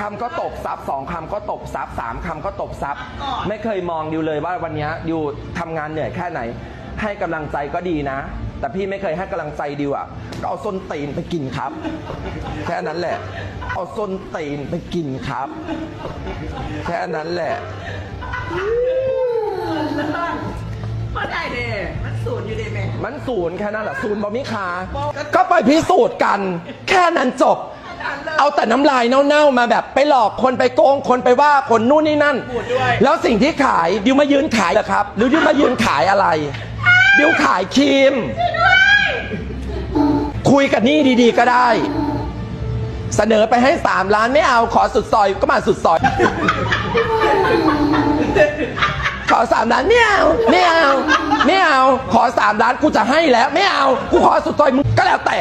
คำก็ตบซับสองคำก็ตบซับสามคำก็ตบซับไม่เคยมองดิวเลยว่าวันเนี้ยดิวทำงานเหนื่อยแค่ไหน ให้กำลังใจก็ดีนะ แต่พี่ไม่เคยให้กำลังใจดิวอะก็เอาส้นตีนไปกินครับ แค่นั้นแหละ เอาส้นตีนไปกินครับ แค่นั้นแหละก็ได้เด้มันศูนย์อยู่เด้แม่มันศูนย์แค่นั้นแหละศูนย์บอมิคาก็ไปพิสูจน์กัน แค่นั้นจบ เอาแต่น้ำลายเน่าๆมาแบบไปหลอกคนไปโกงคนไปว่าคนนู่นนี่นั่น พูดด้วย แล้วสิ่งที่ขายดิวมายืนขายเหรอครับ หรือดิวมายืนขายอะไร ดิวขายครีม คุยกับนี่ดีๆก็ได้ เสนอไปให้สามล้านไม่เอาขอสุดซอยก็มาสุดซอยขอ สามล้านไม่เอาไม่เอาไม่เอาขอสามล้านกูจะให้แล้ว ไม่เอากูขอสุดซอยมึงก็แล้วแต่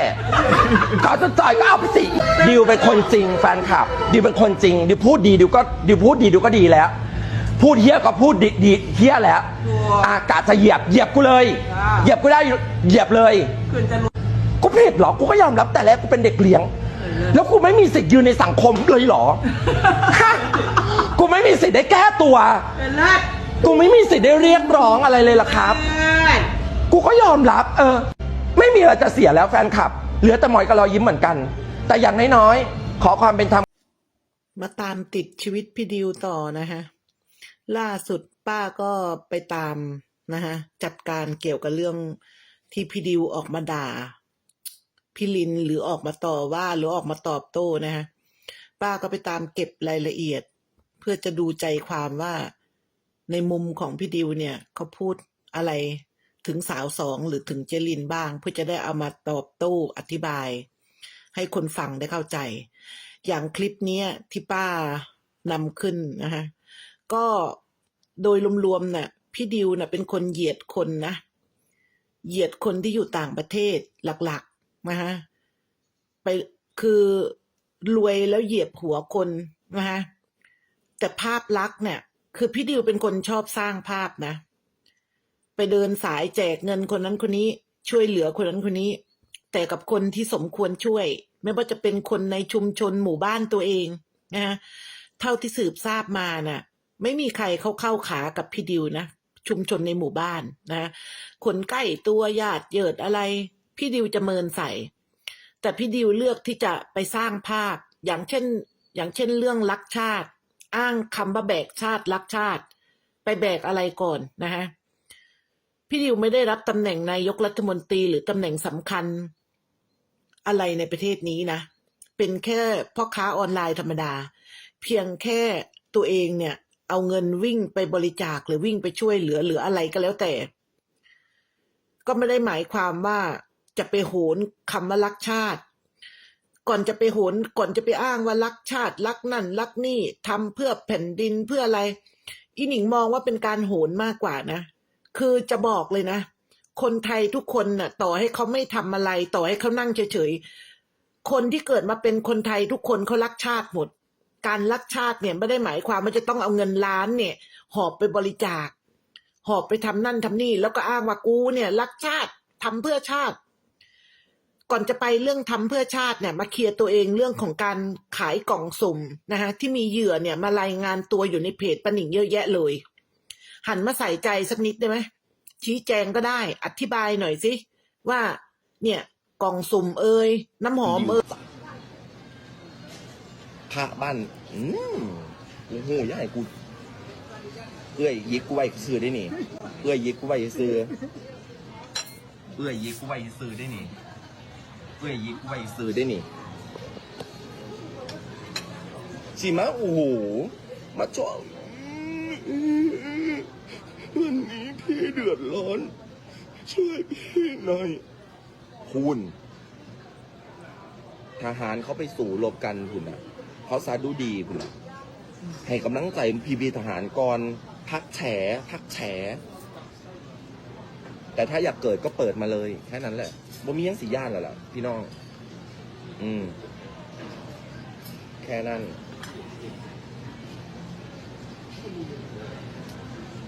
ขอสุดซอยก็เอาไปสิดิวเป็นคนจริงแฟนคลับดิวเป็นคนจริงดิวพูดดีดิวก็ดิวพูดดีดิวก็ดีแล้ว พูดเฮี้ยก็พูดดีดีเฮี้ยแล้ว อากาศจะเหยียบเหยียบกูเลย เหยียบกูได้เหยียบเลยกูผิดเหรอกูก็ยอมรับแต่แรกกูเป็นเด็กเลี้ยงแล้วกูไม่มีสิทธิ์ยืนในสังคมเลยเหรอ กูไม่มีสิทธิ์ได้แก้ตัว เป็นเลิศ กูไม่มีสิทธิ์ได้เรียกร้องอะไรเลยล่ะครับ กูก็ยอมรับ เออ ไม่มีอะไรจะเสียแล้วแฟนคลับ เหลือแต่หมอยกับรอยยิ้มเหมือนกัน แต่อย่างน้อยๆ ขอความเป็นธรรม มาตามติดชีวิตพี่ดิวต่อนะฮะ ล่าสุดป้าก็ไปตามนะฮะ จัดการเกี่ยวกับเรื่องที่พี่ดิวออกมาด่า พี่ลินหรือออกมาต่อว่าหรือออกมาตอบโต้นะฮะ ป้าก็ไปตามเก็บรายละเอียด เพื่อจะดูใจความว่า ในมุมของพี่ดิวเนี่ยเขาพูดอะไรถึงสาวสองหรือถึงเจลินบ้าง เพื่อจะได้เอามาตอบโต้อธิบาย ให้คนฟังได้เข้าใจ อย่างคลิปนี้ที่ป้านำขึ้นนะฮะก็โดยรวมๆน่ะพี่ดิวน่ะเป็นคนเหยียดคนนะ เหยียดคนที่อยู่ต่างประเทศหลักๆนะฮะไปคือรวยแล้วเหยียบหัวคนนะฮะแต่ภาพลักษณ์เนี่ย คือพี่ดิวเป็นคนชอบสร้างภาพนะ ไปเดินสายแจกเงินคนนั้นคนนี้ช่วยเหลือคนนั้นคนนี้ แต่กับคนที่สมควรช่วย ไม่ว่าจะเป็นคนในชุมชนหมู่บ้านตัวเองนะฮะเท่าที่สืบทราบมาน่ะ ไม่มีใครเข้าเข้าขากับพี่ดิวนะชุมชนในหมู่บ้านนะคนใกล้ตัวญาติเยิดอะไร พี่ดิวจะเมินใส่ แต่พี่ดิวเลือกที่จะไปสร้างภาพ อย่างเช่น อย่างเช่นเรื่องรักชาติ อ้างคำว่าแบกชาติรักชาติ ไปแบกอะไรก่อนนะฮะพี่ดิวไม่ได้รับตำแหน่งนายกรัฐมนตรีหรือตำแหน่งสำคัญอะไรในประเทศนี้นะ เป็นแค่พ่อค้าออนไลน์ธรรมดา เพียงแค่ตัวเองเนี่ย เอาเงินวิ่งไปบริจาคหรือวิ่งไปช่วยเหลือหรืออะไรก็แล้วแต่ ก็ไม่ได้หมายความว่าจะไปโหนคำว่ารักชาติ ก่อนจะไปโหนก่อนจะไปอ้างว่ารักชาติรักนั่นรักนี่ทำเพื่อแผ่นดินเพื่ออะไร อีหนิงมองว่าเป็นการโหนมากกว่านะ คือจะบอกเลยนะ คนไทยทุกคนน่ะ ต่อให้เขาไม่ทำอะไร ต่อให้เขานั่งเฉยๆคนที่เกิดมาเป็นคนไทยทุกคนเขารักชาติหมด การรักชาติเนี่ยไม่ได้หมายความว่าจะต้องเอาเงินล้านเนี่ย หอบไปบริจาค หอบไปทำนั่นทำนี่ แล้วก็อ้างว่ากูเนี่ย รักชาติทำเพื่อชาติ ก่อนจะไปเรื่องทำเพื่อชาติเนี่ยมาเคลียร์ตัวเองเรื่องของการขายกล่องสุ่มนะฮะที่มีเหยื่อเนี่ยมารายงานตัวอยู่ในเพจปนิงเยอะแยะเลย หันมาใส่ใจสักนิดได้ไหมชี้แจงก็ได้ อธิบายหน่อยสิว่า เนี่ยกล่องสุ่มเอ่ยน้ำหอมเอ่ยพระบ้าน อืมกูหูยายกูเอื้อยยิกกูไว้ซื้อได้นี่เอื้อยยิกกูไว้ซื้อเอื้อยยิกกูไว้ซื้อได้นี่ เอื้อยยิกกูไว้ซื้อได้นี่สิมาโอ้โหมาจ่อวันนี้พี่เดือดร้อน ช่วยพี่หน่อยคุณทหารเขาไปสู่รบกันคุณอะเขาซาดูดีคุณอะให้กำลังใจพีบีทหารก่อนพักแฉพักแฉ แต่ถ้าอยากเกิดก็เปิดมาเลย แค่นั้นแหละ บ่มียังสีย่านแล้วล่ะ พี่น้อง อืม แค่นั้น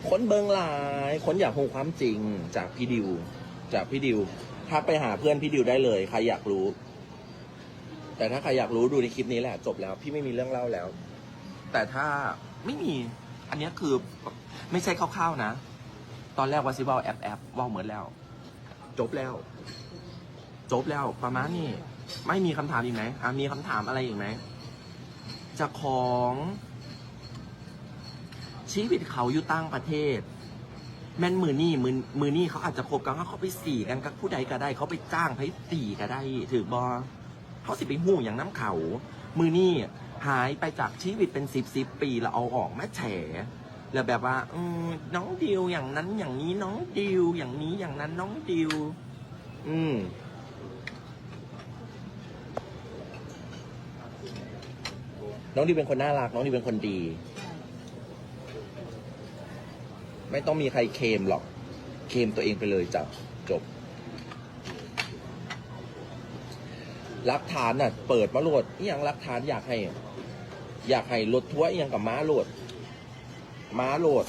คนเบิงหลายคนอยากรู้ความจริงจากพี่ดิว จากพี่ดิวทักไปหาเพื่อนพี่ดิวได้เลย ใครอยากรู้ แต่ถ้าใครอยากรู้ดูในคลิปนี้แหละ จบแล้ว พี่ไม่มีเรื่องเล่าแล้ว แต่ถ้าไม่มี อันนี้คือไม่ใช่คร่าวๆนะ ตอนแรกว่าซิเว่าแอปแอปว่าเหมือนแล้ว จบแล้ว จบแล้วประมาณนี้ ไม่มีคำถามอีกไหมอะมีคำถามอะไรอีกไหมจะของชีวิตเขาอยู่ต่างประเทศ แม่นมือนี่มือมือนี่เขาอาจจะคบกันเขาไปสี่กันกับผู้ใดก็ได้ เขาไปจ้างไปสี่ก็ได้ ถือบอเขาสิไปหู้อย่างน้ำเขา มือนี่หายไปจากชีวิตเป็นสิบสิบปีแล้วเอาออกมาแฉแล้วแบบว่าอน้องดิวอย่างนั้นอย่างนี้น้องดิวอย่างนี้อย่างนั้นน้องดิว อืม น้องดิวเป็นคนน่ารัก น้องดิวเป็นคนดี ไม่ต้องมีใครเคมหรอก เคมตัวเองไปเลยจ้ะจบรักฐานน่ะ เปิดมาโหลดอหย่างรักฐานอยากให้ อยากให้รถทัวร์อย่างกับม้าโหลด ม้าโหลด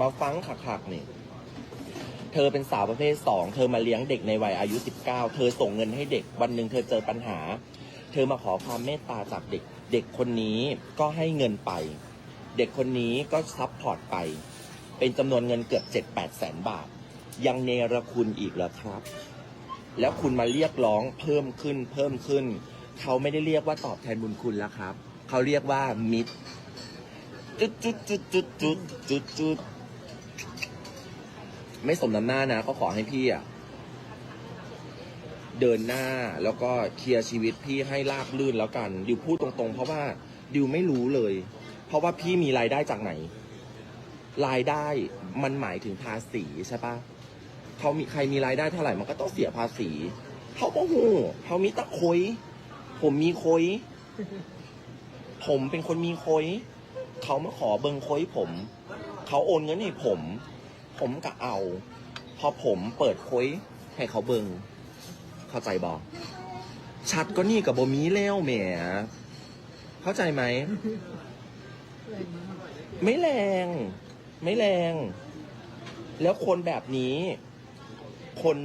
มาฟังขักๆนี่เธอเป็นสาวประเภทสองเธอมาเลี้ยงเด็กในวัยอายุสิบเก้าเธอส่งเงินให้เด็กวันหนึ่งเธอเจอปัญหา เธอมาขอความเมตตาจากเด็ก เด็กคนนี้ก็ให้เงินไป เด็กคนนี้ก็ซัพพอร์ตไป เป็นจำนวนเงินเกือบเจ็ดแปดแสนบาท ยังเนรคุณอีกเหรอครับ แล้วคุณมาเรียกร้องเพิ่มขึ้นเพิ่มขึ้น เขาไม่ได้เรียกว่าตอบแทนบุญคุณแล้วครับ เขาเรียกว่ามิตรจุดจุดจุดจุดจุดจุดจุดไม่สมน้ำหน้านะก็ขอให้พี่อะ เดินหน้าแล้วก็เคลียร์ชีวิตพี่ให้ราบลื่นแล้วกันดิวพูดตรงๆ เพราะว่าดิวไม่รู้เลย เพราะว่าพี่มีรายได้จากไหน รายได้มันหมายถึงภาษีใช่ปะเขามีใครมีรายได้เท่าไหร่มันก็ต้องเสียภาษีเขาก็หูเขามีตะคยผมมีคยผมเป็นคนมีคยเขามาขอเบิงคยผมเขาโอนเงินให้ผม ผมก็เอา พอผมเปิดคยให้เขาเบิง เข้าใจบอชัดก็นี่กับโบมีแล้วแหมเข้าใจไหม ไม่แรง ไม่แรง แล้วคนแบบนี้ คน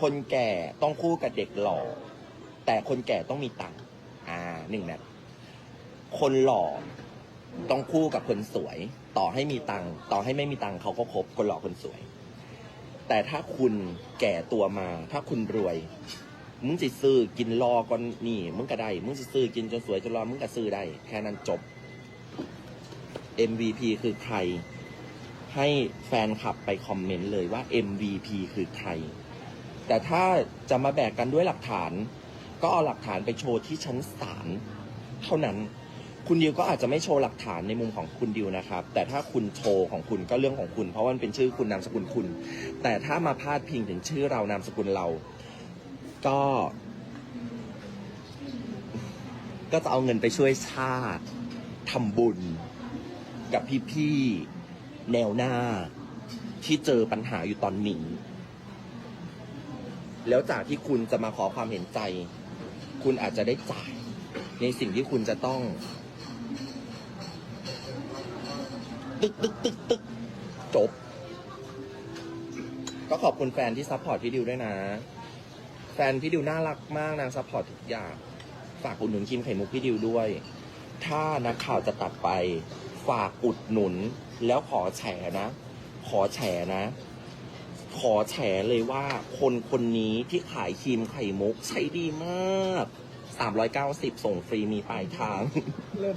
คนแก่ต้องคู่กับเด็กหล่อ แต่คนแก่ต้องมีตังค์อ่าหนึ่งแบบคนหล่อต้องคู่กับคนสวย ต่อให้มีตังค์ต่อให้ไม่มีตังค์เขาก็คบคนหล่อคนสวย แต่ถ้าคุณแก่ตัวมา ถ้าคุณรวย มึงจะซื้อกินรอก่อนนี่ มึงก็ได้ มึงจะซื้อกินจนสวยจนรอ มึงก็ซื้อได้ แค่นั้นจบ MVP คือใคร ให้แฟนคลับไปคอมเมนต์เลยว่า MVP คือใคร แต่ถ้าจะมาแบกกันด้วยหลักฐาน ก็เอาหลักฐานไปโชว์ที่ชั้นศาลเท่านั้น คุณดิวก็อาจจะไม่โชว์หลักฐานในมุมของคุณดิวนะครับ แต่ถ้าคุณโชว์ของคุณก็เรื่องของคุณ เพราะว่ามันเป็นชื่อคุณนามสกุลคุณ แต่ถ้ามาพาดพิงถึงชื่อเรานามสกุลเรา ก็ ก็จะเอาเงินไปช่วยชาติทำบุญ กับพี่ๆแนวหน้า ที่เจอปัญหาอยู่ตอนนี้แล้วจากที่คุณจะมาขอความเห็นใจ คุณอาจจะได้จ่ายในสิ่งที่คุณจะต้อง ตึกตึกตึกตึกจบ ก็ขอบคุณแฟนที่ซัพพอร์ตพี่ดิวด้วยนะ แฟนพี่ดิวน่ารักมากนางซัพพอร์ตทุกอย่าง ฝากอุดหนุนครีมไข่มุกพี่ดิวด้วย ถ้านักข่าวจะตัดไป ฝากอุดหนุน แล้วขอแฉนะ ขอแฉนะ ขอแฉเลยว่าคนคนนี้ที่ขายครีมไข่มุกใช้ดีมาก390 ส่งฟรีมีปลายทาง เรื่ม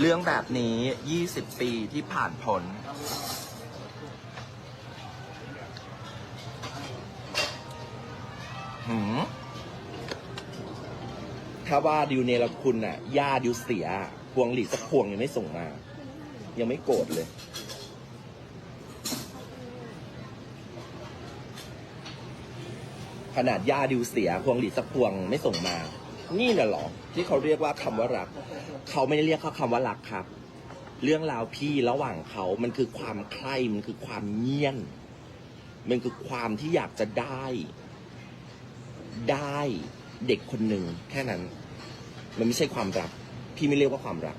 เรื่องแบบนี้ 20 ปีที่ผ่านพ้นหืมถ้าว่าดิวเนรคุณน่ะยาดิวเสีย พวงหลีดสักพวงยังไม่ส่งมา ยังไม่โกรธเลย ขนาดย่าดิวเสียพวงหลีดสักพวงไม่ส่งมา นี่น่ะหรอที่เขาเรียกว่าคำว่ารัก เขาไม่ได้เรียกเขาคำว่ารักครับ เรื่องราวพี่ระหว่างเขามันคือความใคร่มันคือความเงี่ยน มันคือความที่อยากจะได้ ได้เด็กคนหนึ่งแค่นั้น มันไม่ใช่ความรัก พี่ไม่เรียกว่าความรัก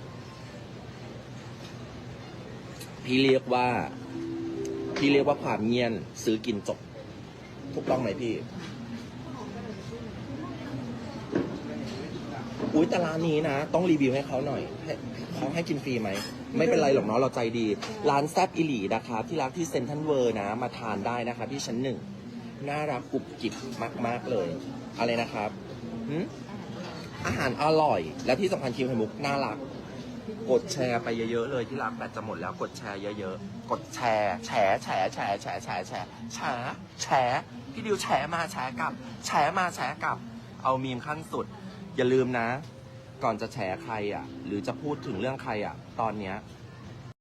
พี่เรียกว่าที่เรียกว่าความเงียน ซื้อกินจบถูกต้องไหมพี่ อุ้ยแต่ร้านนี้นะ ต้องรีวิวให้เขาหน่อยให้เขาให้กินฟรีไหม ไม่เป็นไรหรอกเนาะเราใจดี ร้านแซบอิหลีนะครับที่รักที่เซนทัลเวอร์นะ มาทานได้นะครับที่ชั้นหนึ่งน่ารักกรุบกริบมาก ๆ เลย อะไรนะครับหึอาหารอร่อย และที่สำคัญคิวไข่มุกน่ารัก กดแชร์ไปเยอะๆเลยที่รักแบตจะหมดแล้วกดแชร์เยอะๆ กดแชร์แชร์แชร์แชร์แชร์แชร์แชร์แชร์แชร์พี่ดิวแชร์มาแชร์กลับ แชร์มาแชร์กลับ เอามีมขั้นสุด อย่าลืมนะ ก่อนจะแฉใครอะ หรือจะพูดถึงเรื่องใครอะ ตอนเนี้ย